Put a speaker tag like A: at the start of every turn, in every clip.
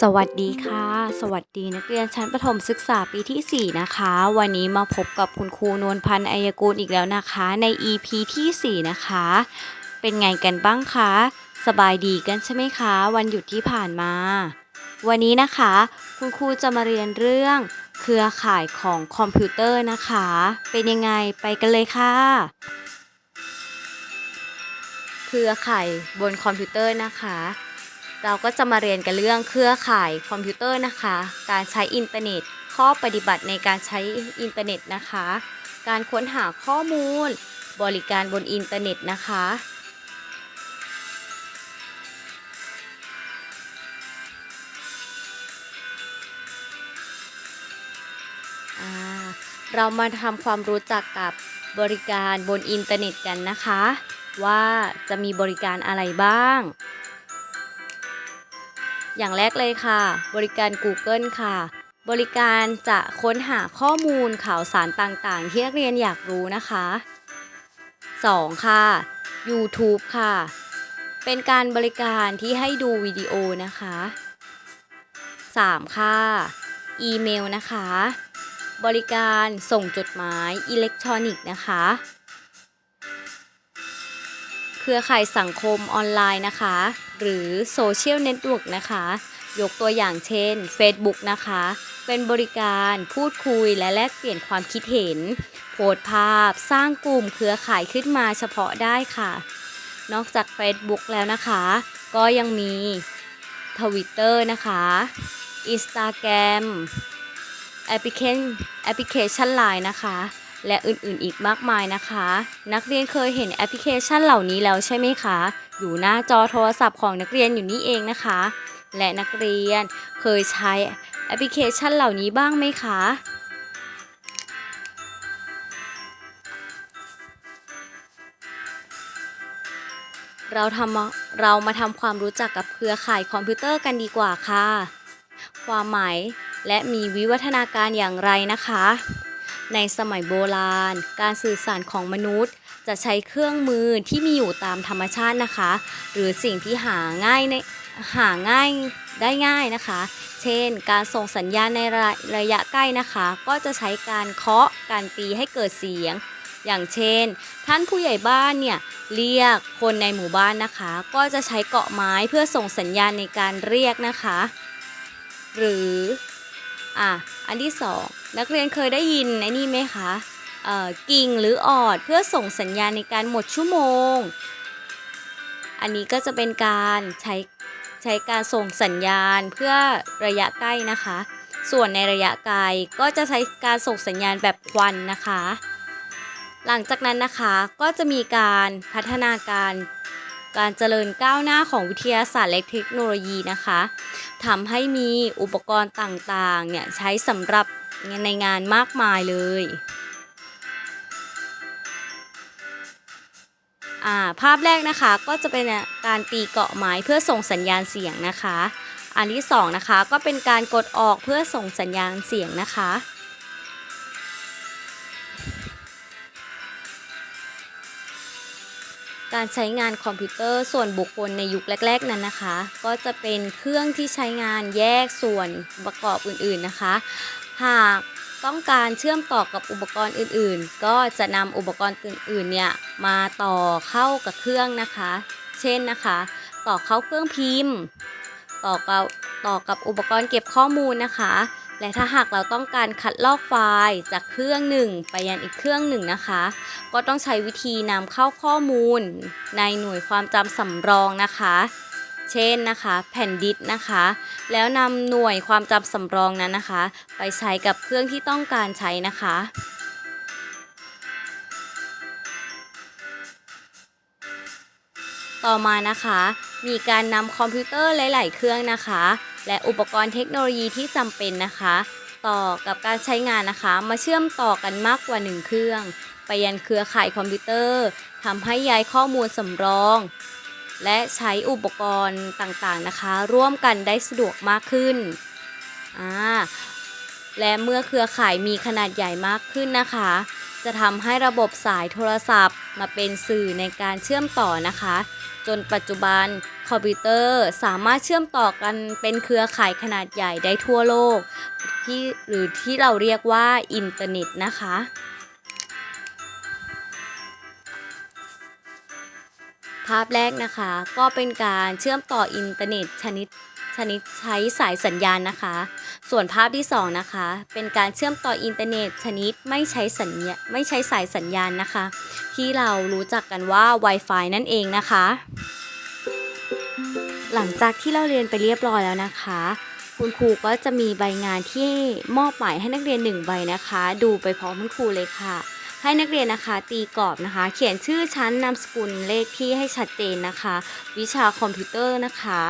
A: สวัสดีค่ะ สวัสดีนักเรียนชั้นประถมศึกษาปีที่ 4 นะคะ วันนี้มาพบกับคุณครูนวลพันธ์อัยกูลอีกแล้วนะคะ ใน EP ที่ 4 นะคะ เป็นไงกันบ้างคะ สบายดีกันใช่ไหมคะ วันหยุดที่ผ่านมา วันนี้นะคะ คุณครูจะมาเรียนเรื่อง เครือข่ายของคอมพิวเตอร์นะคะ เป็นยังไงไปกันเลยค่ะ เครือข่ายบนคอมพิวเตอร์นะคะ เราก็จะมาเรียนกันเรื่องเครือข่ายคอมพิวเตอร์นะคะ การใช้อินเทอร์เน็ต ข้อปฏิบัติในการใช้อินเทอร์เน็ตนะคะ การค้นหาข้อมูล บริการบนอินเทอร์เน็ตนะคะ เรามาทำความรู้จักกับบริการบนอินเทอร์เน็ตกันนะคะ ว่าจะมีบริการอะไรบ้าง อย่างแรกเลยค่ะ บริการ Google ค่ะ บริการจะค้นหาข้อมูลข่าวสารต่างๆ ที่นักเรียนอยากรู้นะคะ 2. ค่ะ YouTube ค่ะ เป็นการบริการที่ให้ดูวิดีโอนะคะ 3. ค่ะ อีเมลนะคะ บริการส่งจดหมายอิเล็กทรอนิกส์นะคะ เครือข่ายสังคมออนไลน์นะคะ หรือโซเชียลเน็ตเวิร์กนะคะ ยกตัวอย่างเช่น Facebook นะคะ เป็นบริการพูดคุยและแลกเปลี่ยนความคิดเห็น โพสภาพ สร้างกลุ่มเครือข่ายขึ้นมาเฉพาะได้ค่ะ นอกจาก Facebook แล้วนะคะ ก็ยังมี Twitter นะคะ Instagram แอปพลิเคชันแอปพลิเคชัน Line นะคะ และอื่นๆอีกมากมายนะคะ นักเรียนเคยเห็นแอปพลิเคชันเหล่านี้แล้วใช่ไหมคะ อยู่หน้าจอโทรศัพท์ของนักเรียนอยู่นี่เองนะคะ และนักเรียนเคยใช้แอปพลิเคชันเหล่านี้บ้างไหมคะเราทำเรามาทำความรู้จักกับเครือข่ายคอมพิวเตอร์กันดีกว่าค่ะ ความหมายและมีวิวัฒนาการอย่างไรนะคะ ในสมัยโบราณ การสื่อสารของมนุษย์ จะใช้เครื่องมือที่มีอยู่ตามธรรมชาตินะคะ หรือสิ่งที่หาง่ายในหาง่ายได้ง่ายนะคะ เช่น การส่งสัญญาณในระระยะใกล้นะคะ ก็จะใช้การเคาะการตีให้เกิดเสียง อย่างเช่น ท่านผู้ใหญ่บ้านเนี่ยเรียกคนในหมู่บ้านนะคะ ก็จะใช้เกาะไม้เพื่อส่งสัญญาณในการเรียกนะคะ หรืออะอันที่สอง นักเรียนเคยได้ยินไอ้นี่ไหมคะกิ่งหรือออดเพื่อส่งสัญญาณในการหมดชั่วโมง อันนี้ก็จะเป็นการใช้ใช้การส่งสัญญาณเพื่อระยะใกล้นะคะ ส่วนในระยะไกลก็จะใช้การส่งสัญญาณแบบควันนะคะ หลังจากนั้นนะคะก็จะมีการพัฒนาการการเจริญก้าวหน้าของวิทยาศาสตร์และเทคโนโลยีนะคะทำให้มีอุปกรณ์ต่างๆเนี่ยใช้สำหรับ ในงานมากมายเลยอ่าภาพแรกนะคะก็จะเป็นการตีเกาะไม้เพื่อส่งสัญญาณเสียงนะคะ อันที่สองนะคะก็เป็นการกดออกเพื่อส่งสัญญาณเสียงนะคะ การใช้งานคอมพิวเตอร์ส่วนบุคคลในยุคแรก ๆนั้นนะคะ ก็จะเป็นเครื่องที่ใช้งานแยกส่วนประกอบอื่นๆนะคะ หากต้องการเชื่อมต่อกับอุปกรณ์อื่นๆ ก็จะนำอุปกรณ์อื่นๆเนี่ยมาต่อเข้ากับเครื่องนะคะ เช่นนะคะ ต่อเข้าเครื่องพิมพ์ ต่อกับต่อกับอุปกรณ์เก็บข้อมูลนะคะ และถ้าหากเราต้องการคัดลอกไฟล์จากเครื่องหนึ่งไปยังอีกเครื่องหนึ่งนะคะ ก็ต้องใช้วิธีนำเข้าข้อมูลในหน่วยความจำสำรองนะคะ เช่นนะคะ แผ่นดิสก์นะคะ แล้วนำหน่วยความจำสำรองนั้นนะคะ ไปใช้กับเครื่องที่ต้องการใช้นะคะต่อมานะคะ มีการนำคอมพิวเตอร์หลาย ๆ เครื่องนะคะ และอุปกรณ์เทคโนโลยีที่จำเป็นนะคะ ต่อกับการใช้งานนะคะ มาเชื่อมต่อกันมากกว่า 1 เครื่อง ไปยันเครือข่ายคอมพิวเตอร์ทำให้ย้ายข้อมูลสำรอง และใช้อุปกรณ์ต่างๆนะคะ ร่วมกันได้สะดวกมากขึ้นอ่าและเมื่อเครือข่ายมีขนาดใหญ่มากขึ้นนะคะ จะทำให้ระบบสายโทรศัพท์ มาเป็นสื่อในการเชื่อมต่อนะคะ จนปัจจุบันคอมพิวเตอร์สามารถเชื่อมต่อกันเป็นเครือข่ายขนาดใหญ่ได้ทั่วโลกที่หรือที่เราเรียกว่าอินเทอร์เน็ตนะคะาพแรกนะคะ ก็เป็นการเชื่อมต่ออินเทอร์เน็ตชนิดชนิดใช้สายสัญญาณนะคะ ส่วนภาพที่สองนะคะ เป็นการเชื่อมต่ออินเทอร์เน็ตชนิดไม่ใช้สัญญาไม่ใช้สายสัญญาณนะคะ ที่เรารู้จักกันว่า Wi-Fi นั่นเองนะคะ หลังจากที่เราเรียนไปเรียบร้อยแล้วนะคะ คุณครูก็จะมีใบงานที่มอบหมายให้นักเรียนหนึ่งใบนะคะ ดูไปพร้อมคุณครูเลยค่ะ ให้นักเรียนนะคะตีกรอบนะคะ เขียนชื่อชั้นนามสกุลเลขที่ให้ชัดเจนนะคะ วิชาคอมพิวเตอร์นะคะ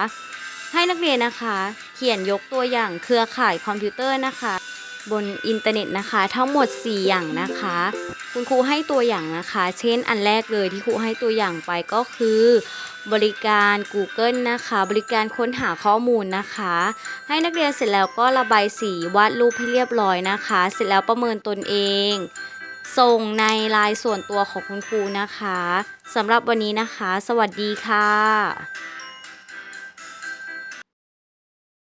A: ให้นักเรียนนะคะ เขียนยกตัวอย่างเครือข่ายคอมพิวเตอร์นะคะ บนอินเทอร์เน็ตนะคะ ทั้งหมด 4 อย่างนะคะ คุณครูให้ตัวอย่างนะคะ เช่นอันแรกเลยที่ครูให้ตัวอย่างไปก็คือบริการ Google นะคะ บริการค้นหาข้อมูลนะคะ ให้นักเรียนเสร็จแล้วก็ระบายสีวาดรูปให้เรียบร้อยนะคะ เสร็จแล้วประเมินตนเอง ส่งในไลน์ส่วนตัวของคุณครูนะคะสำหรับวันนี้นะคะ สวัสดีค่ะ